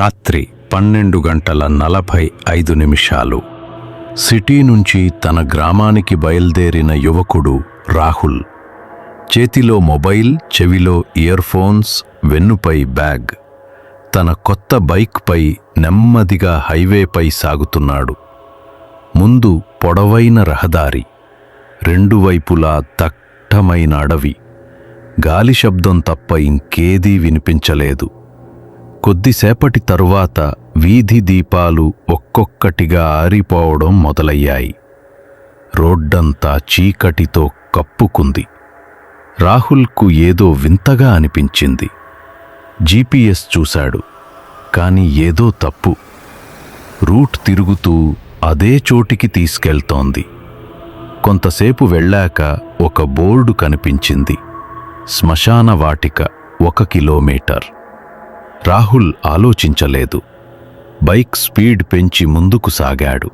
రాత్రి పన్నెండు గంటల నలభై ఐదు నిమిషాలు. సిటీ నుంచి తన గ్రామానికి బయలుదేరిన యువకుడు రాహుల్. చేతిలో మొబైల్ చెవిలో ఇయర్ఫోన్స్ వెన్నుపై బ్యాగ్. తన కొత్త బైక్పై నెమ్మదిగా హైవేపై సాగుతున్నాడు. ముందు పొడవైన రహదారి రెండు వైపులా దట్టమైన అడవి. గాలి శబ్దం తప్ప ఇంకేదీ వినిపించలేదు. కొద్దిసేపటి తరువాత వీధి దీపాలు ఒక్కొక్కటిగా ఆరిపోవడం మొదలయ్యాయి. రోడ్డంతా చీకటితో కప్పుకుంది. రాహుల్కు ఏదో వింతగా అనిపించింది. జీపీఎస్ చూశాడు కాని ఏదో తప్పు. రూట్ తిరుగుతూ అదే చోటికి తీసుకెళ్తోంది. కొంతసేపు వెళ్ళాక ఒక బోర్డు కనిపించింది. శ్మశాన వాటిక ఒక కిలోమీటర్. రాహుల్ ఆలోచించలేదు. బైక్ స్పీడ్ పెంచి ముందుకు సాగాడు.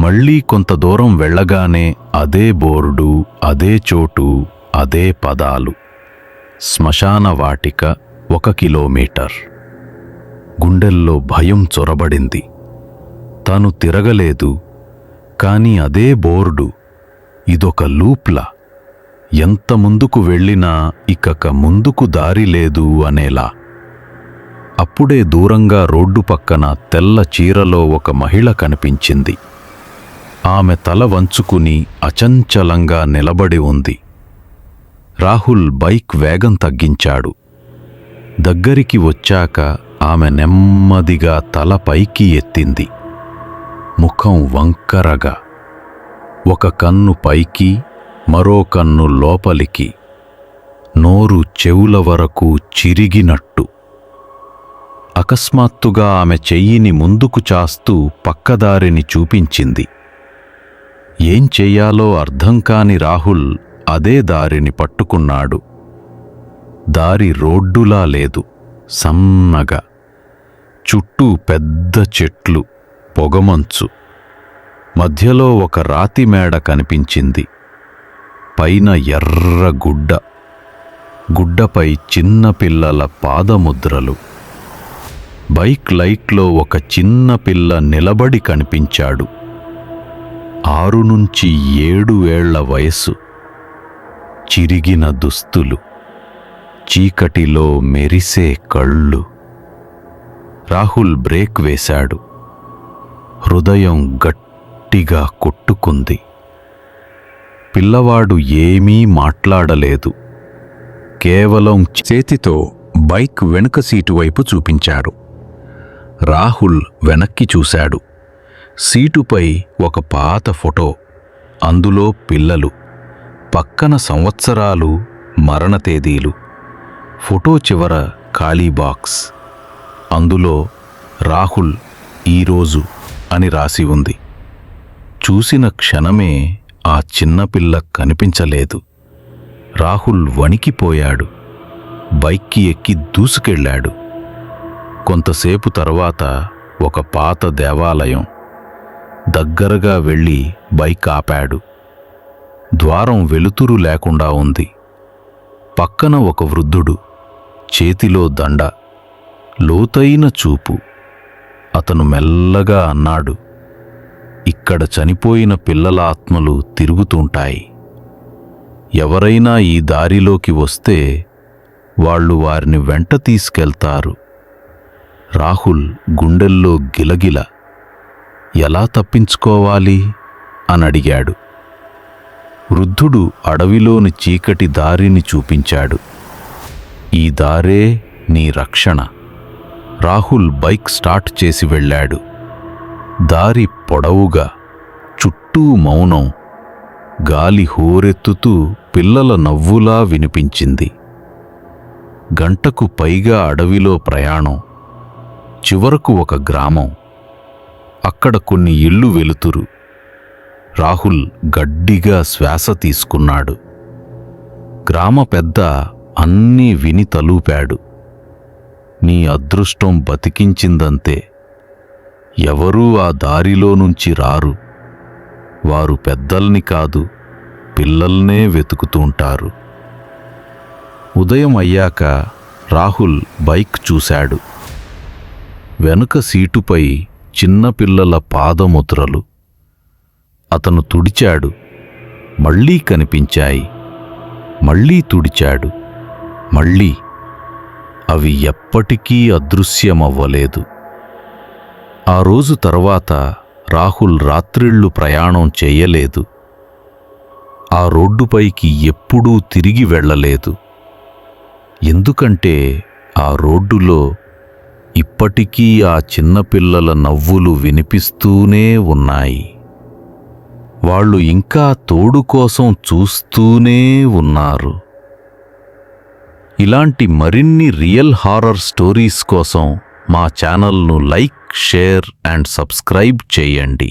మళ్ళీ కొంత దూరం వెళ్ళగానే అదే బోర్డు అదే చోటు అదే పదాలు. శ్మశాన వాటిక ఒక కిలోమీటర్. గుండెల్లో భయం చొరబడింది. తాను తిరగలేదు కాని అదే బోర్డు ఇదొక లూప్లా. ఎంత ముందుకు వెళ్ళినా ఇకక ముందుకు దారి లేదు అనేలా. అప్పుడే దూరంగా రోడ్డు పక్కన తెల్ల చీరలో ఒక మహిళ కనిపించింది. ఆమె తల వంచుకుని అచంచలంగా నిలబడి ఉంది. రాహుల్ బైక్ వేగం తగ్గించాడు. దగ్గరికి వచ్చాక ఆమె నెమ్మదిగా తల పైకి ఎత్తింది. ముఖం వంకరగా. ఒక కన్ను పైకి మరో కన్ను లోపలికి. నోరు చెవుల వరకు చిరిగినట్టు. అకస్మాత్తుగా ఆమె చెయ్యిని ముందుకు చాస్తూ పక్కదారిని చూపించింది. ఏం చెయ్యాలో అర్థం కాని రాహుల్ అదే దారిని పట్టుకున్నాడు. దారి రోడ్డులా లేదు సన్నగా. చుట్టూ పెద్ద చెట్లు పొగమంచు. మధ్యలో ఒక రాతి మేడ కనిపించింది. పైన ఎర్ర గుడ్డ. గుడ్డపై చిన్నపిల్లల పాదముద్రలు. బైక్ లైట్లో ఒక చిన్న పిల్ల నిలబడి కనిపించాడు. ఆరు నుంచి ఏడు ఏళ్ళ వయస్సు. చిరిగిన దుస్తులు. చీకటిలో మెరిసే కళ్ళు. రాహుల్ బ్రేక్ వేశాడు. హృదయం గట్టిగా కొట్టుకుంది. పిల్లవాడు ఏమీ మాట్లాడలేదు. కేవలం చేతితో బైక్ వెనుక సీటు వైపు చూపించాడు. రాహుల్ వెనక్కి చూశాడు. సీటుపై ఒక పాత ఫోటో అందులో పిల్లలు పక్కన సంవత్సరాలు మరణ తేదీలు. ఫోటో చివర ఖాళీ బాక్స్ అందులో రాహుల్ ఈరోజు అని రాసి ఉంది. చూసిన క్షణమే ఆ చిన్నపిల్ల కనిపించలేదు. రాహుల్ వణికిపోయాడు. బైక్కి ఎక్కి దూసుకెళ్ళాడు. కొంతసేపు తర్వాత ఒక పాత దేవాలయం దగ్గరగా వెళ్ళి బైక్ ఆపాడు. ద్వారం వెలుతురు లేకుండా ఉంది. పక్కన ఒక వృద్ధుడు చేతిలో దండ లోతైన చూపు. అతను మెల్లగా అన్నాడు ఇక్కడ చనిపోయిన పిల్లల ఆత్మలు తిరుగుతుంటాయి. ఎవరైనా ఈ దారిలోకి వస్తే వాళ్ళు వారిని వెంట తీసుకెళ్తారు. రాహుల్ గుండెల్లో గిలగిల ఎలా తప్పించుకోవాలి? అని అడిగాడు. వృద్ధుడు అడవిలోని చీకటి దారిని చూపించాడు. ఈ దారే నీ రక్షణ. రాహుల్ బైక్ స్టార్ట్ చేసి వెళ్ళాడు. దారి పొడవుగా చుట్టూ మౌనం గాలి హోరెత్తుతూ పిల్లల నవ్వులా వినిపించింది. గంటకు పైగా అడవిలో ప్రయాణం. చివరకు ఒక గ్రామం. అక్కడ కొన్ని ఇళ్ళు వెలుతురు. రాహుల్ గడ్డిగా శ్వాస తీసుకున్నాడు. గ్రామ పెద్ద అన్నీ విని తలూపాడు. నీ అదృష్టం బతికించిందంతే. ఎవరూ ఆ దారిలో నుంచి రారు. వారు పెద్దల్ని కాదు పిల్లల్నే వెతుకుతుంటారు ఉదయం అయ్యాక రాహుల్ బైక్ చూశాడు. వెనుక సీటుపై చిన్నపిల్లల పాదముద్రలు. అతను తుడిచాడు. మళ్ళీ కనిపించాయి. మళ్ళీ తుడిచాడు. మళ్ళీ అవి ఎప్పటికీ అదృశ్యమవ్వలేదు. ఆ రోజు తర్వాత రాహుల్ రాత్రిళ్ళు ప్రయాణం చేయలేదు. ఆ రోడ్డుపైకి ఎప్పుడూ తిరిగి వెళ్ళలేదు. ఎందుకంటే ఆ రోడ్డులో ఇప్పటికీ ఆ చిన్నపిల్లల నవ్వులు వినిపిస్తూనే ఉన్నాయి. వాళ్ళు ఇంకా తోడు కోసం చూస్తూనే ఉన్నారు. ఇలాంటి మరిన్ని రియల్ హారర్ స్టోరీస్ కోసం మా ఛానల్ను లైక్ షేర్ అండ్ సబ్స్క్రైబ్ చేయండి.